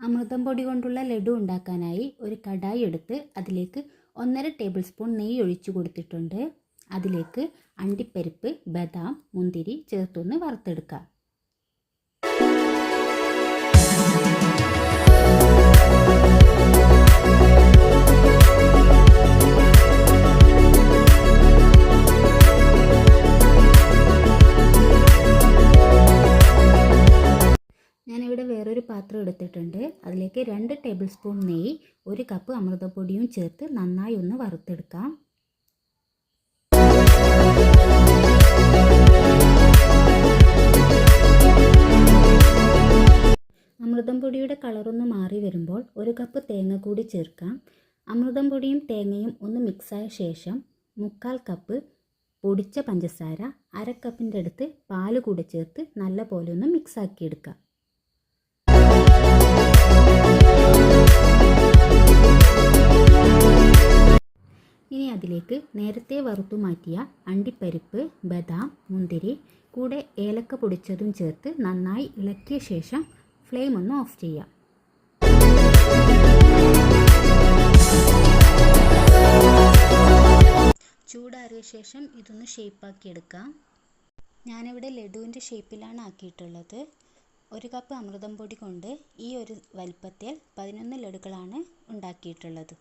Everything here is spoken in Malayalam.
അമൃതം പൊടി കൊണ്ടുള്ള ലഡു ഉണ്ടാക്കാനായി ഒരു കടായി എടുത്ത് അതിലേക്ക് ഒന്നര ടേബിൾ സ്പൂൺ നെയ്യ് ഒഴിച്ചു കൊടുത്തിട്ടുണ്ട്. അതിലേക്ക് അണ്ടിപ്പരിപ്പ് ബദാം മുന്തിരി ചേർത്തൊന്ന് വറുത്തെടുക്കുക വേറൊരു പാത്രം എടുത്തിട്ടുണ്ട്. അതിലേക്ക് രണ്ട് ടേബിൾ സ്പൂൺ നെയ്യ് ഒരു കപ്പ് അമൃതപ്പൊടിയും ചേർത്ത് നന്നായി ഒന്ന് വറുത്തെടുക്കാം. അമൃതം പൊടിയുടെ കളറൊന്ന് മാറി വരുമ്പോൾ ഒരു കപ്പ് തേങ്ങ കൂടി ചേർക്കാം. അമൃതം പൊടിയും തേങ്ങയും ഒന്ന് മിക്സായ ശേഷം മുക്കാൽ കപ്പ് പൊടിച്ച പഞ്ചസാര അരക്കപ്പിന്റെ അടുത്ത് പാൽ കൂടെ ചേർത്ത് നല്ല പോലെ ഒന്ന് മിക്സാക്കി ഇനി അതിലേക്ക് നേരത്തെ വറുത്തു മാറ്റിയ അണ്ടിപ്പരിപ്പ് ബദാം മുന്തിരി കൂടെ ഏലക്ക പൊടിച്ചതും ചേർത്ത് നന്നായി ഇളക്കിയ ശേഷം ഫ്ലെയിം ഒന്ന് ഓഫ് ചെയ്യാം. ചൂടാറിയ ശേഷം ഇതൊന്ന് ഷേപ്പാക്കി എടുക്കാം. ഞാനിവിടെ ലഡുവിന്റെ ഷേപ്പിലാണ് ആക്കിയിട്ടുള്ളത്. ഒരു കപ്പ് അമൃതം പൊടി കൊണ്ട് ഈ ഒരു വലിപ്പത്തിൽ പതിനൊന്ന് ലഡുക്കളാണ് ഉണ്ടാക്കിയിട്ടുള്ളത്.